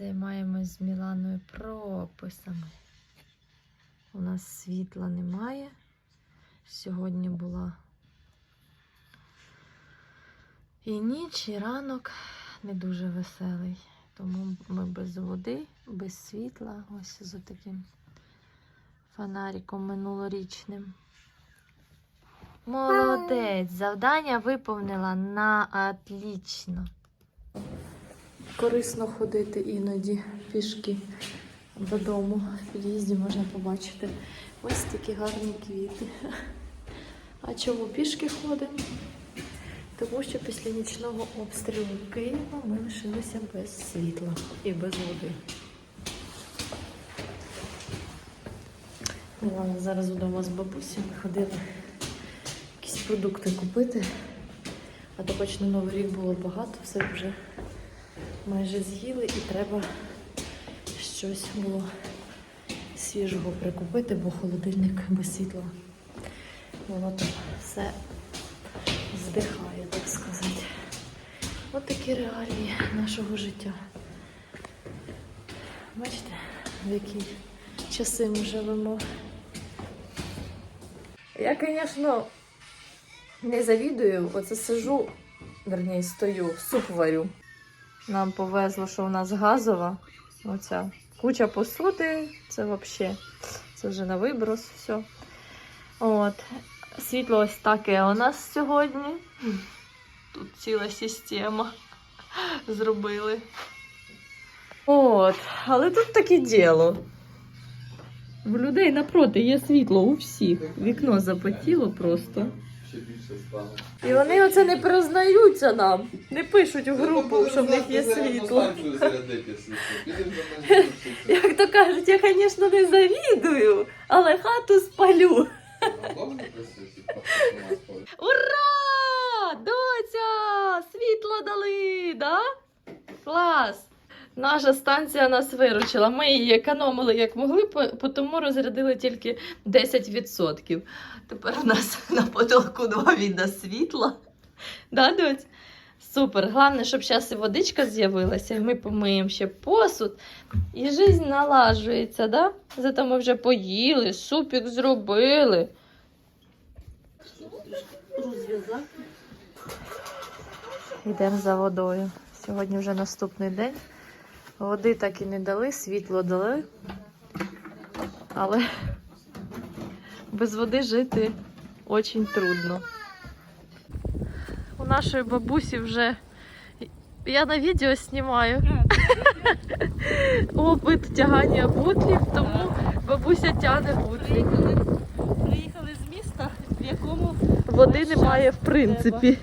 Займаємось з Міланою прописами. У нас світла немає. Сьогодні була і ніч, і ранок не дуже веселий. Тому ми без води, без світла, ось з таким фонариком минулорічним. Молодець! Завдання виповнила на отлично. Корисно ходити іноді пішки додому. В під'їзді можна побачити ось такі гарні квіти. А чому пішки ходимо? Тому що після нічного обстрілу Києва ми лишилися без світла і без води. Мілана зараз вдома з бабусею ми ходили якісь продукти купити. А то хоч на Новий рік було багато, все вже майже з'їли і треба щось було свіжого прикупити, бо холодильник без світла. Воно там все здихає, так сказати. От такі реалії нашого життя. Бачите, в які часи ми живемо. Я, звісно, не завідую, оце сижу, верні, стою, суп варю. Нам повезло, що у нас газова. Оця куча посуди, це взагалі. Це вже на виброс, все. От. Світло ось таке у нас сьогодні. Тут ціла система зробили. От, але тут таке діло. В людей напроти є світло у всіх. Вікно запотіло просто. Ще більше стало. І вони оце не признаються нам, не пишуть у групу, що в них є світло. Як то кажуть, я, звісно, не завідую, але хату спалю. Ура! Доця! Світло дали, да? Клас! Наша станція нас виручила. Ми її економили як могли, тому розрядили тільки 10%. Тепер у нас на потолку два віда світла. Да, доць? Супер. Головне, щоб зараз і водичка з'явилася, ми помиємо ще посуд. І життя налажується, да? Зато ми вже поїли, супік зробили. Йдемо за водою. Сьогодні вже наступний день. Води так і не дали, світло дали. Але без води жити дуже трудно. У нашої бабусі вже я на відео знімаю опит тягання бутлів, тому бабуся тягне бутлі. Приїхали з міста, в якому Води немає в принципі.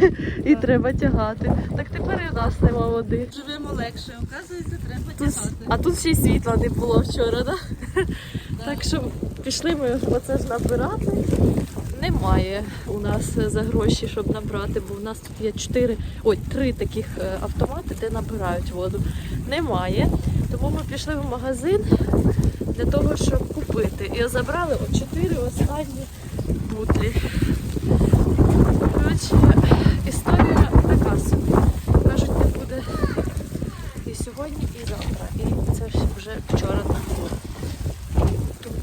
І треба тягати. Так тепер і у нас нема води. живемо легше. Оказується, треба тягати. а тут ще й світла не було вчора, да? так що пішли ми оце ж набирати. Немає у нас за гроші, щоб набрати, бо у нас тут є чотири, ой, три таких е, автомати, де набирають воду. Немає. Тому ми пішли в магазин для того, щоб купити. І забрали от чотири останні бутлі. Коротше, історія така собі. Кажуть, не буде і сьогодні, і завтра. І це вже вчора так було. Тому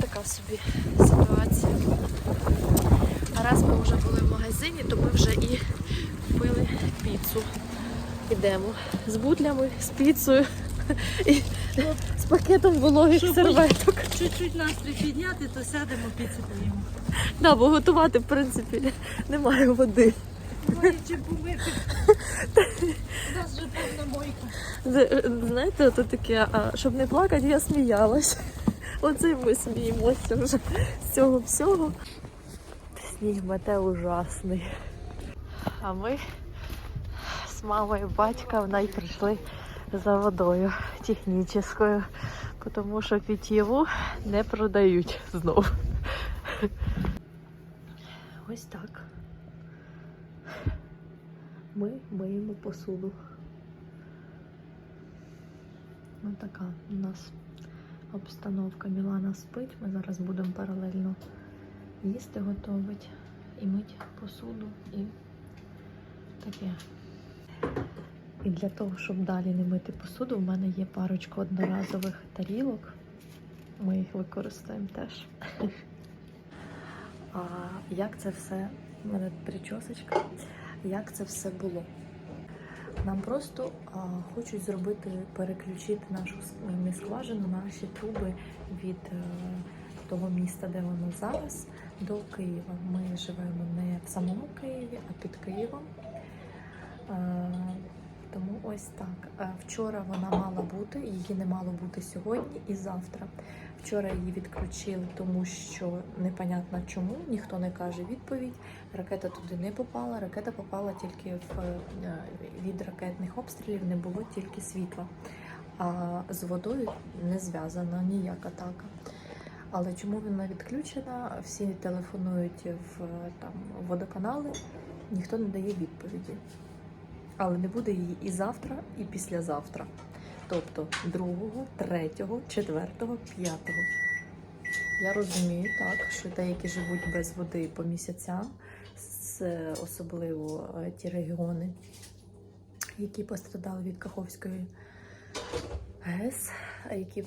така собі ситуація. А раз ми вже були в магазині, то ми вже і купили піцу. Ідемо з бутлями, з піцею і з пакетом вологих Щоб серветок. Чуть-чуть настрій підняти, то сядемо піцу поїмо. Да, бо готувати, в принципі, немає води. Чим помити. У нас вже повна мойка. Знаєте, то таке, а, щоб не плакати, я сміялась. Оце ми сміємося вже з цього всього. Сніг мете ужасний. А ми з мамою і батьком навіть прийшли за водою технічною, тому що питьєву не продають знову. Ось так. Ми миємо посуду. Ось така у нас обстановка. Мілана спить. Ми зараз будемо паралельно їсти готувати і мити посуду і таке. І для того, щоб далі не мити посуду, в мене є парочка одноразових тарілок. Ми їх використаємо теж. А як це все? У мене причосочка. Як це все було? Нам просто а, хочуть зробити, переключити нашу скважину, наші труби від е, того міста, де воно зараз, до Києва. Ми живемо не в самому Києві, а під Києвом. Е, Тому ось так. Е, Вчора вона мала бути, її не мало бути сьогодні і завтра. Вчора її відключили, тому що непонятно чому, ніхто не каже відповідь. Ракета туди не попала. Ракета попала тільки в е, від ракетних обстрілів не було тільки світла. А з водою не зв'язана ніяк атака. Але чому вона відключена? Всі телефонують в е, там водоканали, ніхто не дає відповіді. Але не буде її і завтра, і післязавтра. Тобто 2, 3, 4, 5. Я розумію так, що деякі живуть без води по місяцям, особливо е, ті регіони, які пострадали від Каховської ГЕС, які е,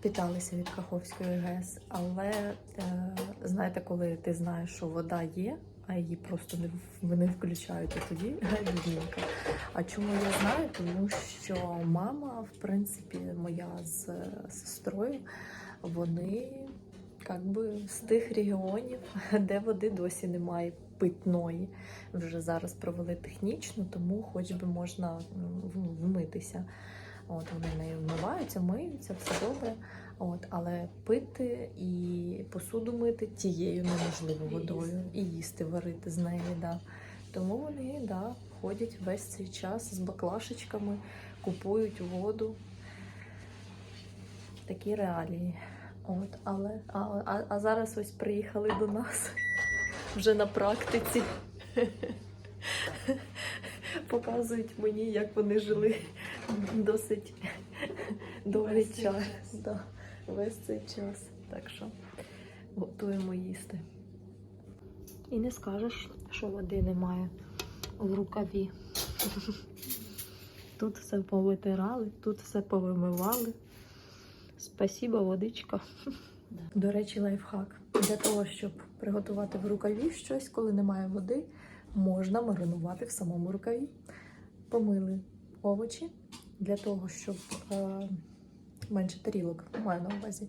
питалися від Каховської ГЕС. Але е, знаєте, коли ти знаєш, що вода є, а її просто не, в- не включають, то тоді бідненько. А чому я знаю? Тому що мама, в принципі, моя з сестрою, вони як би з тих регіонів, де води досі немає питної. Вже зараз провели технічну, тому хоч би можна вмитися. От вони нею вмиваються, миються, все добре. От, але пити і посуду мити тією неможливо водою, і їсти варити з неї. Да. Тому вони да, ходять весь цей час з баклашечками, купують воду. Такі реалії. От, але, а, а, а зараз ось приїхали до нас вже на практиці. Показують мені, як вони жили досить довгий час. Да, весь цей час. Так що готуємо їсти. І не скажеш, що води немає в рукаві. Тут все повитирали, тут все повимивали. Спасіба, водичка. До речі, лайфхак. Для того, щоб приготувати в рукаві щось, коли немає води, можна маринувати в самому рукаві. Помили овочі для того, щоб е, менше тарілок маю на увазі.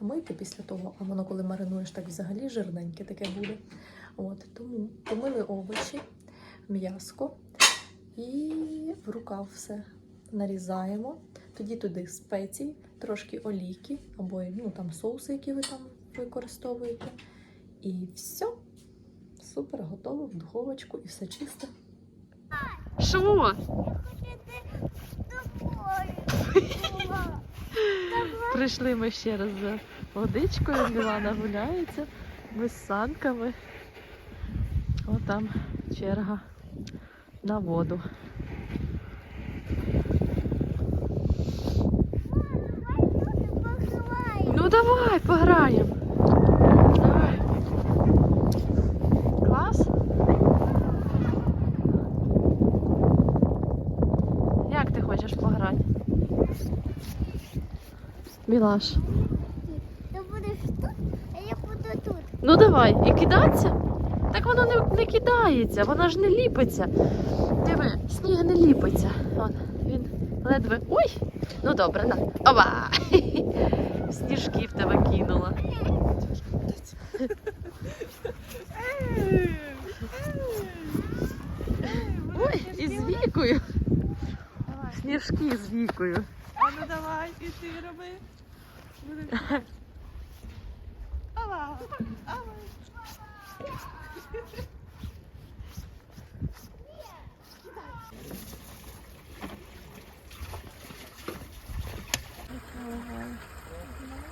А мити після того, а воно коли маринуєш, так взагалі жирненьке таке буде. От, тому помили овочі, м'яско і в рукав все нарізаємо. Тоді туди спеції, трошки олійки або ну, там соуси, які ви там використовуєте. І все. Супер, готово в духовочку і все чисте. Що? Прийшли ми ще раз за водичкою. Мілана гуляється. Ми з санками. О, там черга на воду. Ну давай, пограємо. Клас? Як ти хочеш пограти? Мілаш. Ти будеш тут, а я буду тут. Ну давай, і кидатися? Так воно не, не кидається, воно ж не ліпиться. Диви, сніг не ліпиться. От, він ледве. Ой! Ну добре, на. Оба! Сніжки в тебе кинула. Ой, і з вікою. Сніжки з вікою. А ну давай, і ти роби. Буде. Ава, ава.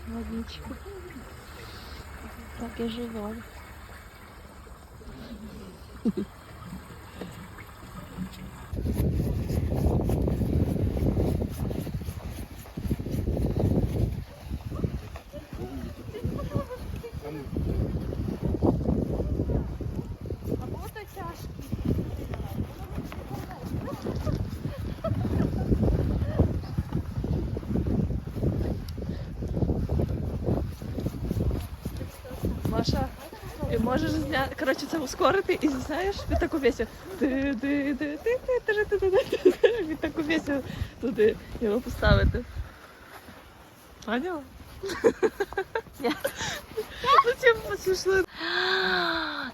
Водичку. Так і живемо. можеш зняти. Коротше, це ускорити і знаєш, під таку пісню. Під таку пісню туди його поставити. Поняла? Зачем послушала?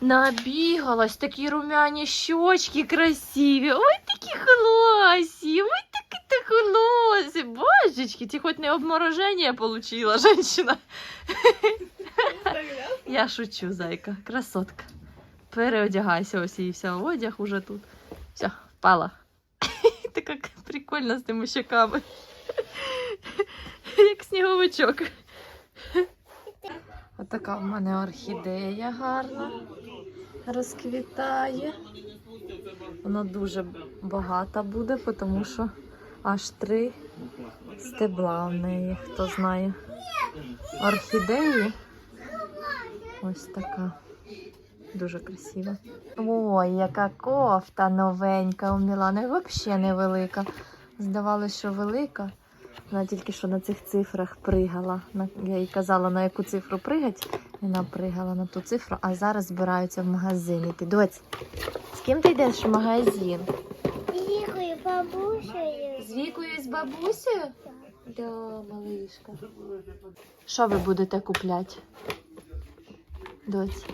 Набігалась, такі румяні щочки красиві. Ой, такі холосі, ой, такі ти холосі. Божечки, ти хоч не обмороження получила, женщина. Я шучу, зайка, красотка. Переодягайся, ось і все, одяг уже тут. Все, впала. Така прикольна з тими щоками. Як сніговичок. Отака в мене орхідея гарна. Розквітає. Вона дуже багата буде, тому що аж три стебла в неї, хто знає. Орхідеї. Ось така. Дуже красива. Ой, яка кофта новенька у Мілани. Взагалі невелика. Здавалося, що велика. Вона тільки що на цих цифрах пригала. Я їй казала, на яку цифру пригать. Вона пригала на ту цифру, а зараз збираються в магазин іти. Доць, з ким ти йдеш в магазин? Їхаю бабусею. З Вікою з бабусею? Да, малишка. Що ви будете купляти? Доць.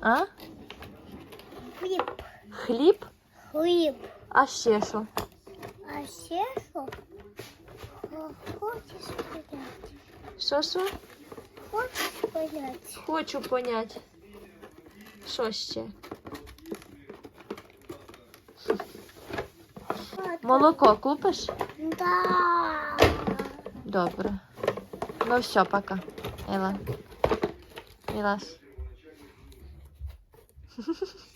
А? Хліб. Хліб? Хліб. А ще що? А ще що? О, Хочеш понять? Що що? Хочеш понять? Хочу понять. Що ще? Молоко купиш? Да. Добре. Ну все, пока. Ева. Мілаш.